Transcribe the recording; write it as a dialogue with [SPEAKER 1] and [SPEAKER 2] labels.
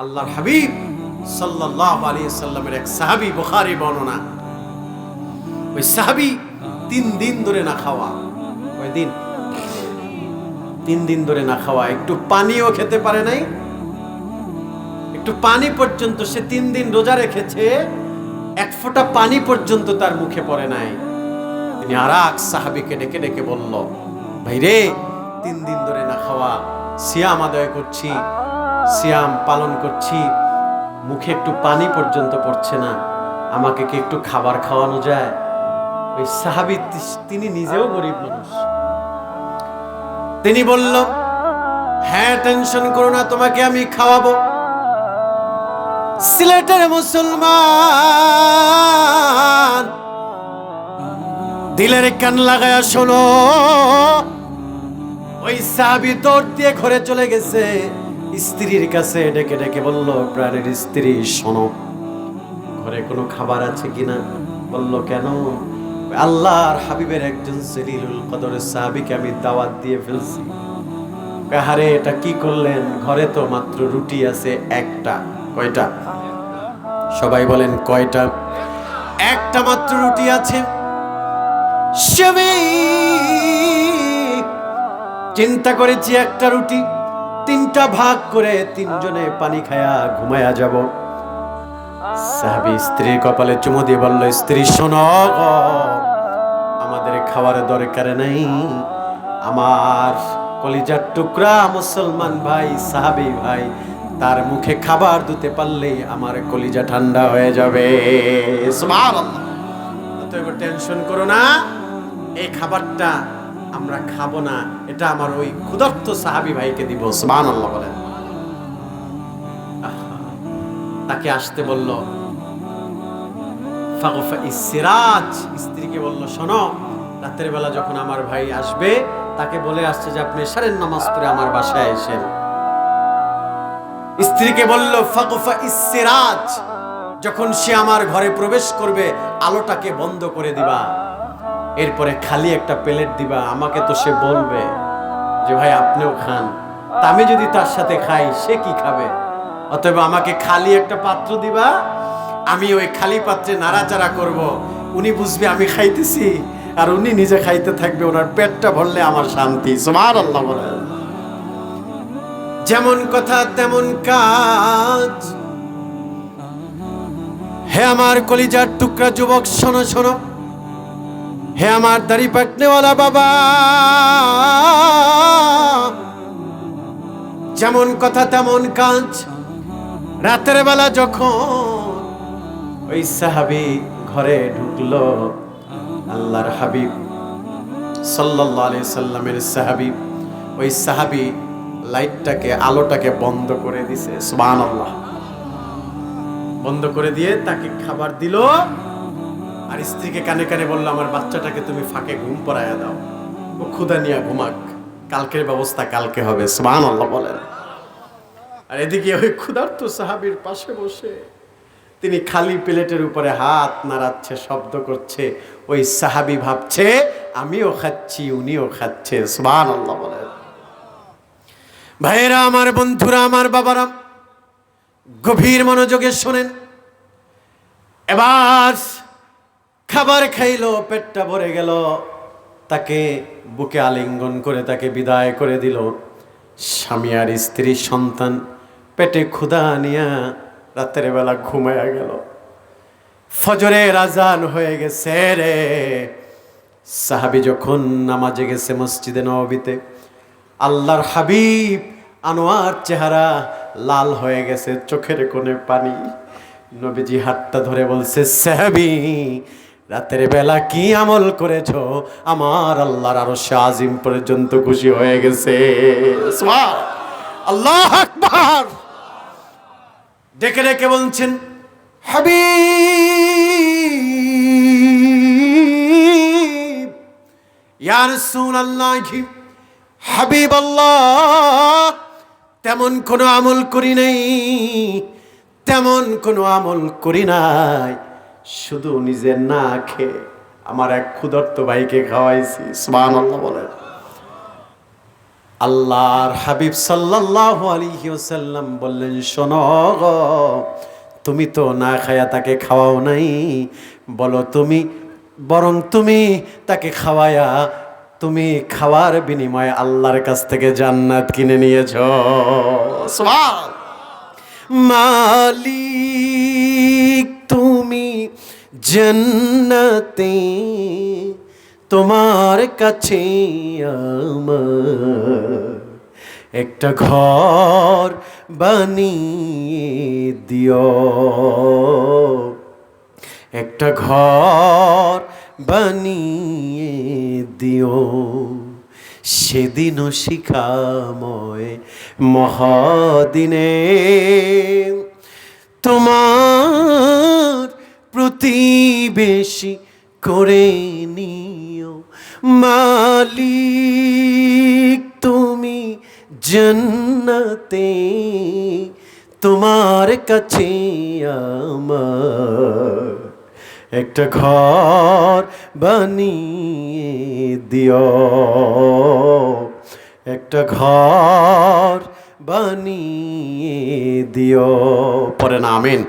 [SPEAKER 1] আল্লাহর হাবিব সাল্লাল্লাহু আলাইহি সাল্লামের এক সাহাবি বুখারী বর্ণনা। ওই সাহাবী তিন দিন ধরে না খাওয়া। কয় দিন? তিন দিন ধরে না খাওয়া। একটু পানিও খেতে পারে নাই। একটু পানি পর্যন্ত সে তিন দিন রোজা রেখেছে, এক ফোঁটা পানি পর্যন্ত তার মুখে পড়ে নাই। তিনি আর এক সাহাবিকে ডেকে ডেকে বলল ভাই রে তিন দিন ধরে না খাওয়া, সিয়াম আদায় করছি সিয়াম পালন করছি, মুখে একটু পানি পর্যন্ত পড়ছে না, আমাকে কি একটু খাবার খাওয়ানো যায়? ওই সাহাবি তিনি নিজেও গরিব মানুষ। তিনি বলল হ্যাঁ টেনশন করো না, তোমাকে আমি খাওয়াবো। সিলেটের মুসলমান, দিলের কান লাগায়া শোনো, ওই সাহাবি দৌড় দিয়ে ঘরে চলে গেছে। স্ত্রীর কাছে ডেকে ডেকে বলল, প্রাণের স্ত্রী, শোনো, ঘরে কোনো খাবার আছে কিনা? বলল, কেন? আল্লাহর হাবিবের একজন সেলিলুল কদরের সাহাবিকে আমি দাওয়াত দিয়ে ফেলছি। হারে এটা কি করলেন? ঘরে তো মাত্র রুটি আছে একটা। কয়টা? সবাই বলেন, কয়টা? একটা মাত্র রুটি আছে। চিন্তা করেছি একটা রুটি। তিনটা ভাগ করে তিনজনে পানি খায়া ঘুমায়া যাব। সাহাবি স্ত্রীর কপালে চুমু দিয়ে বলল, স্ত্রী, শোনো আমাদের খাওয়ার দরকার নাই। আমার কলিজার টুকরা মুসলমান ভাই, সাহাবি ভাই, তার মুখে খাবার দিতে পারলে আমার কলিজা ঠান্ডা হয়ে যাবে। টেনশন করো না, এই খাবারটা আমরা খাব না, এটা আমার ওই ক্ষুধার্ত সাহাবি ভাইকে দিব, সুবহানাল্লাহ বলেন। তাকে আসতে বলল ইসরাজ স্ত্রীকে বলল, শোনো, রাতের বেলা যখন আমার ভাই আসবে, তাকে বলে আসছে যে আপনি সারেন নামাজ পড়ে আমার বাসায় এসেন স্ত্রীকে বলল, ফাগফা ইসরাজ যখন সে আমার ঘরে প্রবেশ করবে, আলোটাকে বন্ধ করে দিবা। এরপরে খালি একটা প্লেট দিবা, আমাকে তো সে বলবে যে, ভাই, আপনিও খান। তা আমি যদি তার সাথে খাই, সে কি খাবে? অতএব আমাকে খালি একটা পাত্র দিবা, আমি ওই খালি পাত্রে নাড়াচাড়া করব। উনি বুঝবে আমি খাইতেছি, আর উনি নিজে খাইতে থাকবে, ওনার পেটটা ভরলে আমার শান্তি। সুমার আল্লাহ যেমন কথা, তেমন কাজ। হে আমার কলিজার টুকরা যুবক, শোনো শোনো। হে আমার দাড়ি পাকনেওয়ালা বাবা। যেমন কথা তেমন কাজ, রাতের বেলা যখন ওই সাহাবি ঘরে ঢুকলো, আল্লাহর হাবিব, সাল্লাল্লাহু আলাইহি সাল্লামের সাহাবি, ওই সাহাবি লাইটটাকে, আলোটাকে বন্ধ করে দিছে, সুবহানাল্লাহ। বন্ধ করে দিয়ে তাকে খাবার দিল। আর স্ত্রীকে কানে কানে বলল, আমার বাচ্চাটাকে তুমি ফাঁকে ঘুম পড়াইয়া দাও। ও ক্ষুদা নিয়ে ঘুমাক। কালকের ব্যবস্থা কালকে হবে। সুবহান আল্লাহ বলেন। আর এদিকে ওই ক্ষুধার্ত সাহাবির পাশে বসে তিনি খালি প্লেটের উপরে হাত নাড়াচ্ছে, শব্দ করছে। ওই সাহাবি ভাবছে, আমিও খাচ্ছি, উনিও খাচ্ছে। সুবহান আল্লাহ বলেন। ভাইয়েরা, আমার বন্ধুরা, আমার বাবারা, গভীর মনোযোগে শোনেন। এবার খাবার খাইলো, পেটটা ভরে গেল। তাকে বুকে আলিঙ্গন করে তাকে বিদায় করে দিল। স্বামী আর স্ত্রী, সন্তান, পেটে ক্ষুধা নিয়া রাতের বেলা ঘুমায়া গেল। ফজরে রাজান হয়ে গেছে রে। সাহাবি যখন নামাজে গেছে মসজিদে নবীতে আল্লাহর হাবিব আনোয়ার চেহারা লাল হয়ে গেছে চোখের কোণে পানি। নবীজি হাতটা ধরে বলছে, সাহাবি রাতের বেলা কি আমল করেছ? আমার আল্লাহর আরও আজিম পর্যন্ত খুশি হয়ে গেছে। আল্লাহ আকবার। ডেকে ডেকে বলছেন, হাবিব, ইয়া রাসূলুল্লাহি হাবিব আল্লাহ তেমন কোনো আমল করি নাই, তেমন কোনো আমল করি নাই। শুধু নিজে না খেয়ে আমার এক ক্ষুধার্ত ভাইকে খাওয়াইছি, সুবহানাল্লাহ বলেন। আল্লাহর হাবিব সাল্লাল্লাহু আলাইহি ওয়াসাল্লাম বললেন, শোনো তুমি তো না খায়া তাকে খাওয়াও নাই, বলো তুমি, বরং তুমি তাকে খাওয়ায়া, তুমি খাওয়ার বিনিময়ে আল্লাহর কাছ থেকে জান্নাত কিনে নিয়েছ। মালিক। তুমি জন্নতে, তোমার কাছে একটা ঘর বানিয়ে দিও। একটা ঘর বানিয়ে দিও। সেদিনও শিখাময় মহাদিনে, তোমার প্রতিবেশী করে নিও। মালিক, তুমি জন্নতে, তোমার কাছে আমার একটা ঘর বানিয়ে দিও। একটা ঘর বানিয়ে দিও। পরে না, আমিন।